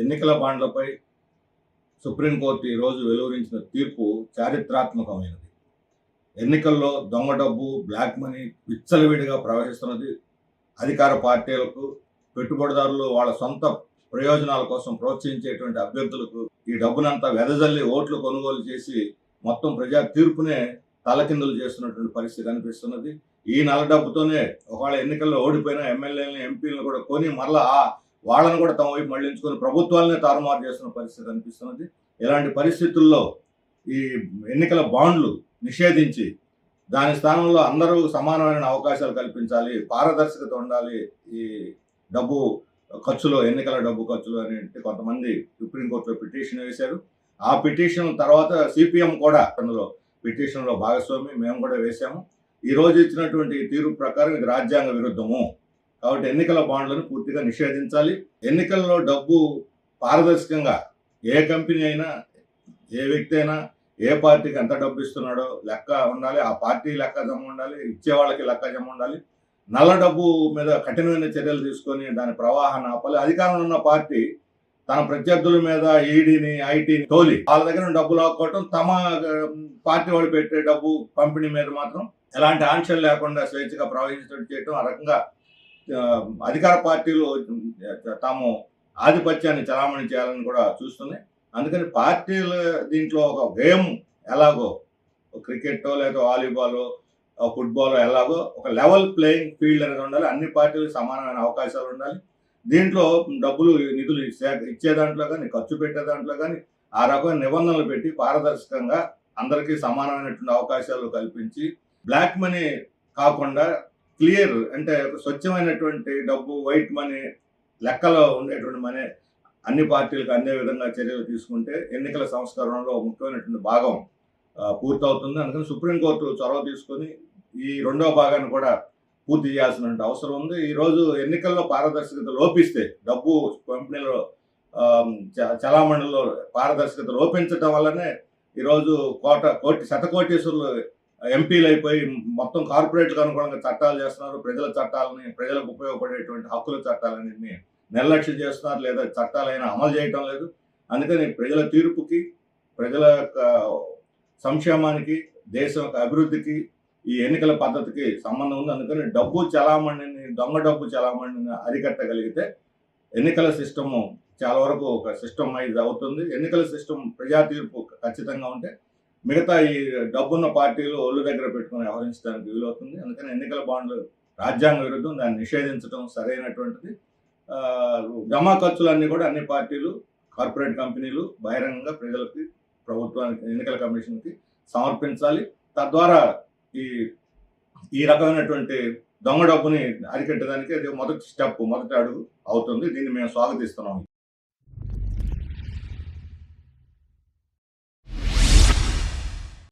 ఎన్నికల బాండ్లపై సుప్రీంకోర్టు ఈరోజు వెలువరించిన తీర్పు చారిత్రాత్మకమైనది. ఎన్నికల్లో దొంగ డబ్బు బ్లాక్ మనీ విచ్చలవిడిగా ప్రవహిస్తున్నది అధికార పార్టీలకు పెట్టుబడిదారులు వాళ్ళ సొంత ప్రయోజనాల కోసం ప్రోత్సహించేటువంటి అభ్యర్థులకు ఈ డబ్బునంతా వెదజల్లి ఓట్లు కొనుగోలు చేసి మొత్తం ప్రజా తీర్పునే తలకిందులు చేస్తున్నటువంటి పరిస్థితి కనిపిస్తున్నది. ఈ నల్ల డబ్బుతోనే ఒకవేళ ఎన్నికల్లో ఓడిపోయిన ఎమ్మెల్యేలను ఎంపీలను కూడా కొని మరలా వాళ్ళను కూడా తమ వైపు మళ్ళించుకొని ప్రభుత్వాలనే తారుమారు చేస్తున్న పరిస్థితి అనిపిస్తున్నది. ఇలాంటి పరిస్థితుల్లో ఈ ఎన్నికల బాండ్లు నిషేధించి దాని స్థానంలో అందరూ సమానమైన అవకాశాలు కల్పించాలి పారదర్శకత ఉండాలి ఈ డబ్బు ఖర్చులో ఎన్నికల డబ్బు ఖర్చులు అని కొంతమంది సుప్రీంకోర్టులో పిటిషన్ వేశారు. ఆ పిటిషన్ తర్వాత సిపిఎం కూడా అందులో పిటిషన్లో భాగస్వామి మేము కూడా వేశాము. ఈ రోజు ఇచ్చినటువంటి తీర్పు ప్రకారం ఇది రాజ్యాంగ విరుద్ధము. కాబట్టి ఎన్నికల బాండ్లను పూర్తిగా నిషేధించాలి. ఎన్నికల్లో డబ్బు పారదర్శకంగా ఏ కంపెనీ అయినా ఏ వ్యక్తి అయినా ఏ పార్టీకి ఎంత డబ్బు ఇస్తున్నాడో లెక్క ఉండాలి. ఆ పార్టీ లెక్క జమ ఉండాలి ఇచ్చే వాళ్ళకి లెక్క జమ ఉండాలి. నల్ల డబ్బు మీద కఠినమైన చర్యలు తీసుకొని దాని ప్రవాహాన్ని ఆపాలి. అధికారంలో ఉన్న పార్టీ తన ప్రత్యర్థుల మీద ఈడీని ఐటీని తోలి వాళ్ళ దగ్గర డబ్బు లాక్కోవటం తమ పార్టీ వాళ్ళు పెట్టే డబ్బు పంపిణీ మీద మాత్రం ఎలాంటి ఆంక్షలు లేకుండా స్వేచ్ఛగా ప్రవహించడం చేయటం ఆ రకంగా అధికార పార్టీలు తాము ఆధిపత్యాన్ని చలామణి చేయాలని కూడా చూస్తున్నాయి అందుకని పార్టీల దీంట్లో ఒక గేమ్ ఎలాగో క్రికెట్ లేదా వాలీబాల్ ఫుట్బాల్ ఎలాగో ఒక లెవెల్ ప్లేయింగ్ ఫీల్డ్ అనేది ఉండాలి. అన్ని పార్టీలకు సమానమైన అవకాశాలు ఉండాలి. దీంట్లో డబ్బులు నిధులు ఇచ్చే ఇచ్చే దాంట్లో కానీ ఖర్చు పెట్టే దాంట్లో కానీ ఆ రకమైన నిబంధనలు పెట్టి పారదర్శకంగా అందరికీ సమానమైనటువంటి అవకాశాలు కల్పించి బ్లాక్ మనీ కాకుండా క్లియర్ అంటే స్వచ్ఛమైనటువంటి డబ్బు వైట్ మనీ లెక్కలో ఉండేటువంటి మనీ అన్ని పార్టీలకు అందే విధంగా చర్యలు తీసుకుంటే ఎన్నికల సంస్కరణలో ముఖ్యమైనటువంటి భాగం పూర్తవుతుంది. అందుకని సుప్రీంకోర్టు చొరవ తీసుకొని ఈ రెండవ భాగాన్ని కూడా పూర్తి చేయాల్సిన అవసరం ఉంది. ఈరోజు ఎన్నికల్లో పారదర్శకత లోపిస్తే డబ్బు పంపిణీలో చ- చలామణిలో పారదర్శకత లోపించడం వల్లనే ఈరోజు కోట కోటి శతకోటేశ్వరులు ఎంపీలు అయిపోయి మొత్తం కార్పొరేట్లకు అనుగుణంగా చట్టాలు చేస్తున్నారు. ప్రజల చట్టాలని ప్రజలకు ఉపయోగపడేటువంటి హక్కుల చట్టాలన్నింటినీ నిర్లక్ష్యం చేస్తున్నారు లేదా చట్టాలైనా అమలు చేయటం లేదు. అందుకని ప్రజల తీర్పుకి ప్రజల యొక్క సంక్షేమానికి దేశం యొక్క అభివృద్ధికి ఈ ఎన్నికల పద్ధతికి సంబంధం ఉంది. అందుకని డబ్బు చలామణిని దొంగ డబ్బు చలామణిని అరికట్టగలిగితే ఎన్నికల సిస్టము చాలా వరకు ఒక సిస్టమ్ ఇది అవుతుంది. ఎన్నికల సిస్టమ్ ప్రజా తీర్పు ఖచ్చితంగా ఉంటే మిగతా ఈ డబ్బున్న పార్టీలు ఒళ్ళు దగ్గర పెట్టుకుని వ్యవహరించడానికి వీలవుతుంది. అందుకని ఎన్నికల బాండ్లు రాజ్యాంగ విరుద్ధం దాన్ని నిషేధించడం సరైనటువంటిది. జమా ఖర్చులన్నీ కూడా అన్ని పార్టీలు కార్పొరేట్ కంపెనీలు బహిరంగంగా ప్రజలకి ప్రభుత్వానికి ఎన్నికల కమిషన్కి సమర్పించాలి. తద్వారా ఈ ఈ రకమైనటువంటి దొంగ డబ్బుని అరికట్టడానికి అది మొదటి స్టెప్ మొదటి అడుగు అవుతుంది. దీన్ని మేము స్వాగతిస్తున్నాం.